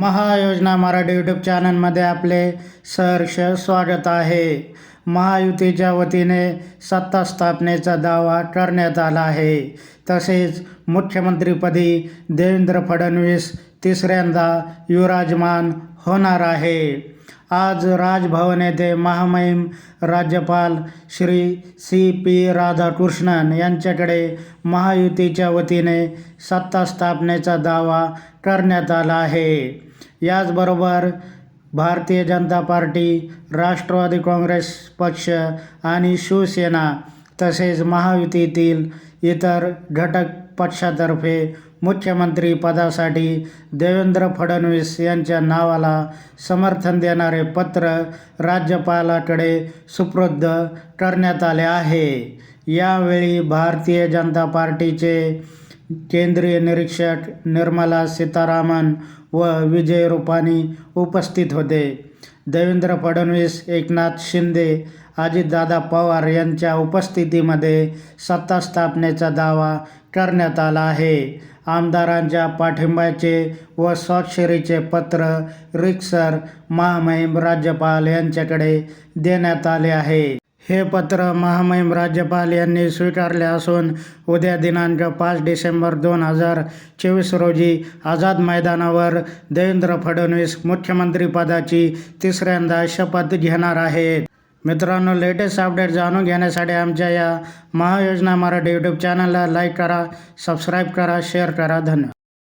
महायोजना Marathi YouTube चॅनलमध्ये आपले सहर्ष स्वागत आहे. महायुतीच्या वतीने सत्ता स्थापनेचा दावा करण्यात आला आहे. तसेच मुख्यमंत्रीपदी देवेंद्र फडणवीस तिसऱ्यांदा युराजमान होणार आहे. आज राजभवन येथे महामहिम राज्यपाल श्री सी पी राधाकृष्णन यांच्याकडे महायुतीच्या वतीने सत्ता स्थापनेचा दावा करण्यात आला आहे. याचबरोबर भारतीय जनता पार्टी राष्ट्रवादी काँग्रेस पक्ष आणि शिवसेना तसेच महायुतीतील इतर घटक पक्षातर्फे मुख्यमंत्री पदासाठी देवेंद्र फडणवीस यांच्या नावाला समर्थन देणारे पत्र राज्यपालाकडे सुप्रद्ध करण्यात आले आहे. यावेळी भारतीय जनता पार्टीचे केंद्रीय निरीक्षक निर्मला सीतारामन व विजय रुपानी उपस्थित होते. देवेंद्र फडणवीस एकनाथ शिंदे अजितदादा पवार यांच्या उपस्थितीमध्ये सत्ता स्थापनेचा दावा करण्यात आला आहे. आमदारांच्या पाठिंब्याचे व स्वाक्षरीचे पत्र रिक्सर महामहिम राज्यपाल यांच्याकडे देण्यात आले आहे. हे पत्र महामहिम राज्यपाल यांनी स्वीकारले असून उद्या दिनांक पाच डिसेंबर दोन हजार चोवीस रोजी आझाद मैदानावर देवेंद्र फडणवीस मुख्यमंत्रीपदाची तिसऱ्यांदा शपथ घेणार आहेत. मित्रांनो लेटेस्ट अपडेट जाणून घेण्यासाठी आमच्या या महायोजना मराठी यूट्यूब चॅनलला लाईक करा सबस्क्राईब करा शेअर करा. धन्यवाद.